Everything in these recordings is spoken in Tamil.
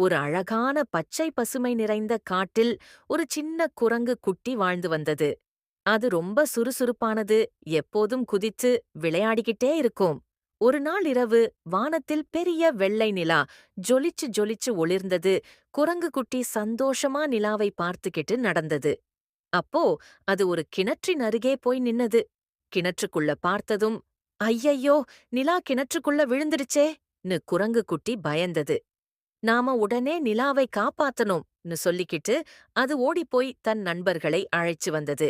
ஒரு அழகான பச்சை பசுமை நிறைந்த காட்டில் ஒரு சின்ன குரங்கு குட்டி வாழ்ந்து வந்தது. அது ரொம்ப சுறுசுறுப்பானது எப்போதும் குதிச்சு விளையாடிக்கிட்டே இருக்கும். ஒரு நாள் இரவு வானத்தில் பெரிய வெள்ளை நிலா ஜொலிச்சு ஜொலிச்சு ஒளிர்ந்தது. குரங்கு குட்டி சந்தோஷமா நிலாவை பார்த்துக்கிட்டு நடந்தது. அப்போ அது ஒரு கிணற்றின் அருகே போய் நின்னது. கிணற்றுக்குள்ள பார்த்ததும் ஐயையோ நிலா கிணற்றுக்குள்ள விழுந்துடுச்சே!ன்னு குரங்கு குட்டி பயந்தது. நாம உடனே நிலாவை காப்பாத்தணும்னு சொல்லிக்கிட்டு அது ஓடிப்போய் தன் நண்பர்களை அழைச்சு வந்தது.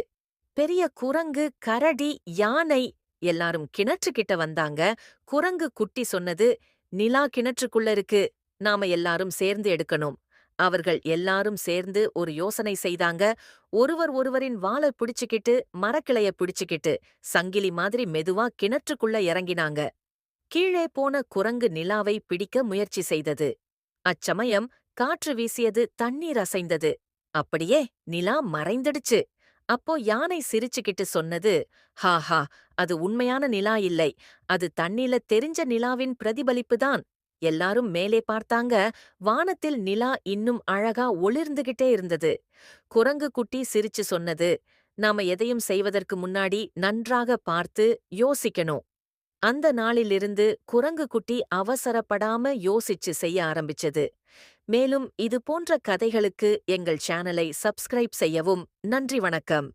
பெரிய குரங்கு கரடி யானை எல்லாரும் கிணற்றுக்கிட்ட வந்தாங்க. குரங்கு குட்டி சொன்னது நிலா கிணற்றுக்குள்ள இருக்கு நாம எல்லாரும் சேர்ந்து எடுக்கணும். அவர்கள் எல்லாரும் சேர்ந்து ஒரு யோசனை செய்தாங்க. ஒருவர் ஒருவரின் வாழை பிடிச்சுக்கிட்டு மரக்கிளைய பிடிச்சுக்கிட்டு சங்கிலி மாதிரி மெதுவா கிணற்றுக்குள்ள இறங்கினாங்க. கீழே போன குரங்கு நிலாவை பிடிக்க முயற்சி செய்தது. அச்சமயம் காற்று வீசியது தண்ணீர் அசைந்தது. அப்படியே நிலா மறைந்துடுச்சு. அப்போ யானை சிரிச்சுக்கிட்டு சொன்னது ஹாஹா அது உண்மையான நிலா இல்லை. அது தண்ணில தெரிஞ்ச நிலாவின் பிரதிபலிப்புதான் எல்லாரும் மேலே பார்த்தாங்க வானத்தில் நிலா இன்னும் அழகா ஒளிர்ந்துகிட்டே இருந்தது. குரங்கு குட்டி சிரிச்சு சொன்னது நாம எதையும் செய்வதற்கு முன்னாடி நன்றாக பார்த்து யோசிக்கணும். அந்த நாளிலிருந்து குரங்கு குட்டி அவசரப்படாம யோசிச்சு செய்ய ஆரம்பிச்சது. மேலும் இது போன்ற கதைகளுக்கு எங்கள் சேனலை சப்ஸ்கிரைப் செய்யவும் நன்றி வணக்கம்.